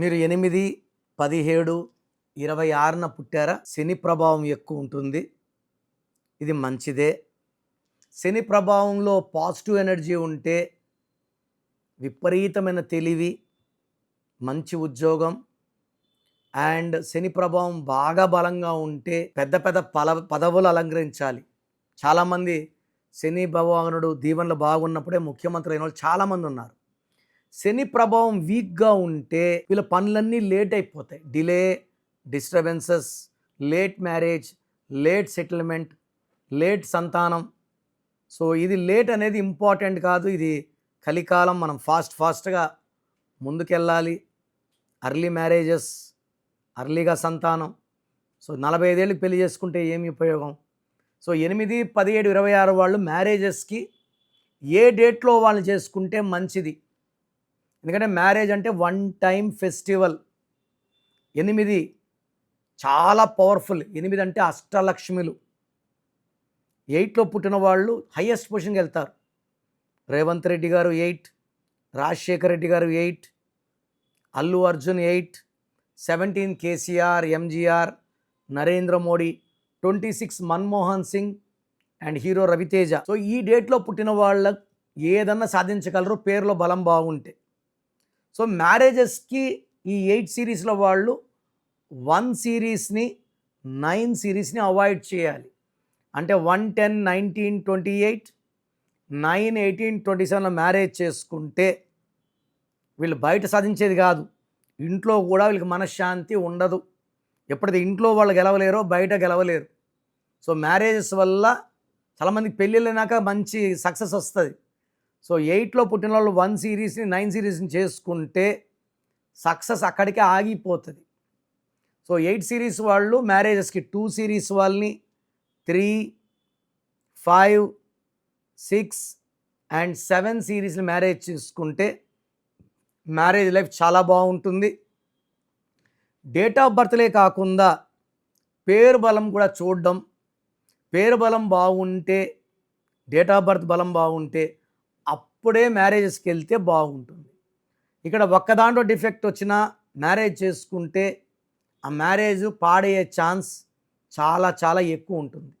మీరు ఎనిమిది పదిహేడు ఇరవై ఆరున పుట్టారా? శని ప్రభావం ఎక్కువ ఉంటుంది. ఇది మంచిదే. శని ప్రభావంలో పాజిటివ్ ఎనర్జీ ఉంటే విపరీతమైన తెలివి మంచి ఉద్యోగం అండ్ శని ప్రభావం బాగా బలంగా ఉంటే పెద్ద పెద్ద పల పదవులు అలంకరించాలి. చాలామంది శని భగవానుడు దీవెనలు బాగున్నప్పుడే ముఖ్యమంత్రి అయిన వాళ్ళు చాలామంది ఉన్నారు. శని ప్రభావం వీక్గా ఉంటే వీళ్ళ పనులన్నీ లేట్ అయిపోతాయి. Delay disturbances late marriage late settlement late సంతానం. సో ఇది లేట్ అనేది ఇంపార్టెంట్ కాదు. ఇది కలికాలం మనం ఫాస్ట్ ఫాస్ట్గా ముందుకెళ్ళాలి. అర్లీ మ్యారేజెస్ అర్లీగా సంతానం. సో నలభై ఐదేళ్ళకి పెళ్ళి చేసుకుంటే ఏమి ఉపయోగం? సో ఎనిమిది పదిహేడు ఇరవై ఆరు వాళ్ళు మ్యారేజెస్కి ఏ డేట్లో వాళ్ళు చేసుకుంటే మంచిది? ఎందుకంటే మ్యారేజ్ అంటే వన్ టైం ఫెస్టివల్. ఎనిమిది చాలా పవర్ఫుల్. ఎనిమిది అంటే అష్టలక్ష్మిలు. ఎయిట్లో పుట్టిన వాళ్ళు హయ్యెస్ట్ పొజిషన్కి వెళ్తారు. రేవంత్ రెడ్డి గారు eight Rajasekhar Reddy garu eight Allu Arjun eight seventeen KCR MGR Narendra Modi twenty six Manmohan Singh and hero Raviteja. So ఈ డేట్లో పుట్టిన వాళ్ళ ఏదన్నా సాధించగలరు పేరులో బలం బాగుంటే. సో మ్యారేజెస్కి ఈ ఎయిట్ సిరీస్లో వాళ్ళు వన్ సిరీస్ని నైన్ సిరీస్ని అవాయిడ్ చేయాలి. అంటే one ten nineteen twenty eight nine eighteen twenty సెవెన్లో మ్యారేజ్ చేసుకుంటే వీళ్ళు బయట సాధించేది కాదు. ఇంట్లో కూడా వీళ్ళకి మనశ్శాంతి ఉండదు. ఎప్పుడైతే ఇంట్లో వాళ్ళు గెలవలేరో బయట గెలవలేరు. సో మ్యారేజెస్ వల్ల చాలామందికి పెళ్ళిళ్ళైనాక మంచి సక్సెస్ వస్తుంది. సో ఎయిట్లో పుట్టిన వాళ్ళు వన్ సిరీస్ని నైన్ సిరీస్ని చేసుకుంటే సక్సెస్ అక్కడికే ఆగిపోతుంది. సో ఎయిట్ సిరీస్ వాళ్ళు మ్యారేజెస్కి టూ సిరీస్ వాళ్ళని three five six and seven సిరీస్ని marriage చేసుకుంటే మ్యారేజ్ లైఫ్ చాలా బాగుంటుంది. డేట్ ఆఫ్ బర్త్లే కాకుండా పేరు బలం కూడా చూడడం పేరు బలం బాగుంటే డేట్ ఆఫ్ బర్త్ బలం బాగుంటే అప్పుడే మ్యారేజెస్కి వెళ్తే బాగుంటుంది. ఇక్కడ ఒక్క దాంట్లో డిఫెక్ట్ వచ్చినా మ్యారేజ్ చేసుకుంటే ఆ మ్యారేజ్ పాడయ్యే ఛాన్స్ చాలా చాలా ఎక్కువ ఉంటుంది.